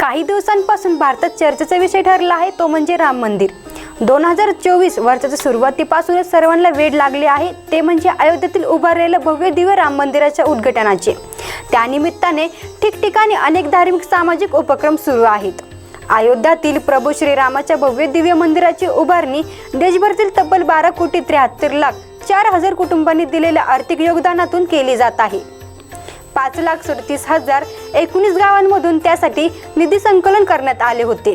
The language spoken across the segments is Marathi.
काही दिवसांपासून भारतात चर्चेचा विषय ठरला आहे तो म्हणजे राम मंदिर. दोन हजार चोवीस वर्षाच्या सुरुवातीपासूनच सर्वांना वेळ लागले आहे ते म्हणजे अयोध्येतील उभारलेलं भव्य दिव्य राम मंदिराच्या उद्घाटनाचे. त्यानिमित्ताने ठिकठिकाणी अनेक धार्मिक सामाजिक उपक्रम सुरू आहेत. अयोध्यातील प्रभू श्रीरामाच्या भव्य दिव्य मंदिराची उभारणी देशभरातील तब्बल बारा कोटी त्र्याहत्तर लाख चार हजार कुटुंबांनी दिलेल्या आर्थिक योगदानातून केली जात आहे. पाच लाख सदतीस हजार एकोणीस गावांमधून त्यासाठी निधी संकलन करण्यात आले होते.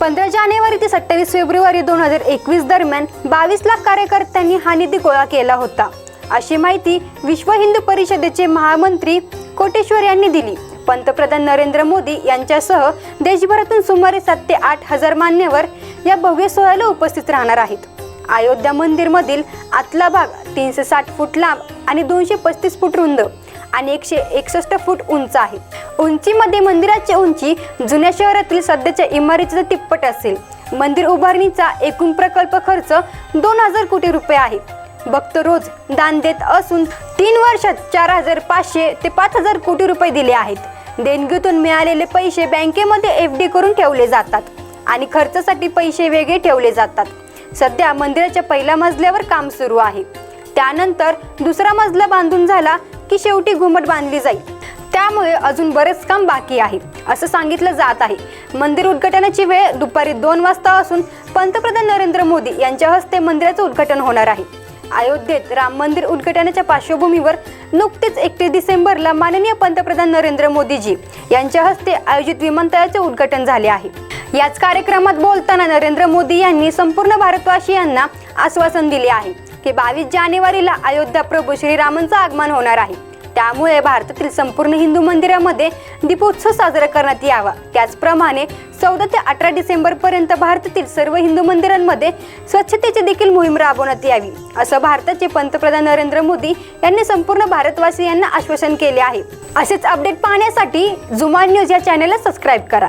पंधरा जानेवारी ते सत्तावीस फेब्रुवारी दोन हजार एकवीस दरम्यान बावीस लाख कार्यकर्त्यांनी हा निधी गोळा केला होता. अशी माहिती विश्व हिंदू परिषदेचे महामंत्री कोटेश्वर यांनी दिली. पंतप्रधान नरेंद्र मोदी यांच्यासह देशभरातून सुमारे सात ते आठ हजार मान्यवर या भव्य सोहळ्याला उपस्थित राहणार आहेत. अयोध्या मंदिरमधील आतला भाग तीनशे साठ फूट लांब आणि दोनशे पस्तीस फूट रुंद आणि एकशे एकसष्ट फूट उंच आहे. उंचीमध्ये मंदिराची उंची जुन्या शहरातील सध्याच्या इमारतीचा तिप्पट असेल. मंदिर उभारणीचा एकूण प्रकल्प खर्च दोन हजार कोटी रुपये आहे. भक्त रोज दान देत असून तीन वर्षात चार हजार पाचशे ते पाच हजार कोटी रुपये दिले आहेत. देणगीतून मिळालेले पैसे बँकेमध्ये एफ डी करून ठेवले जातात आणि खर्चासाठी पैसे वेगळे ठेवले जातात. सध्या मंदिराच्या पहिल्या मजल्यावर काम सुरू आहे. त्यानंतर दुसरा मजला बांधून झाला की शेवटी घुमट बांधली जाईल. त्यामुळे अजून बरेच काम बाकी आहे असं सांगितलं जात आहे. मंदिर उद्घाटनाची वेळ दुपारी दोन वाजता असून पंतप्रधान नरेंद्र मोदी यांच्या हस्ते मंदिराचं उद्घाटन होणार आहे. अयोध्येत राम मंदिर उद्घाटनाच्या पार्श्वभूमीवर नुकतेच एकतीस डिसेंबरला माननीय पंतप्रधान नरेंद्र मोदीजी यांच्या हस्ते आयोजित विमानतळाचे उद्घाटन झाले आहे. याच कार्यक्रमात बोलताना नरेंद्र मोदी यांनी संपूर्ण भारतवासियांना आश्वासन दिले आहे की बावीस जानेवारीला अयोध्या प्रभू श्रीरामांचं आगमन होणार आहे. त्यामुळे भारतातील संपूर्ण हिंदू मंदिरामध्ये दीपोत्सव साजरा करण्यात यावा. त्याचप्रमाणे चौदा ते अठरा डिसेंबर पर्यंत भारतातील सर्व हिंदू मंदिरांमध्ये स्वच्छतेची देखील मोहीम राबवण्यात यावी असं भारताचे पंतप्रधान नरेंद्र मोदी यांनी संपूर्ण भारतवासियांना आश्वासन केले आहे. असेच अपडेट पाहण्यासाठी जुमान न्यूज या चॅनेलला सबस्क्राईब करा.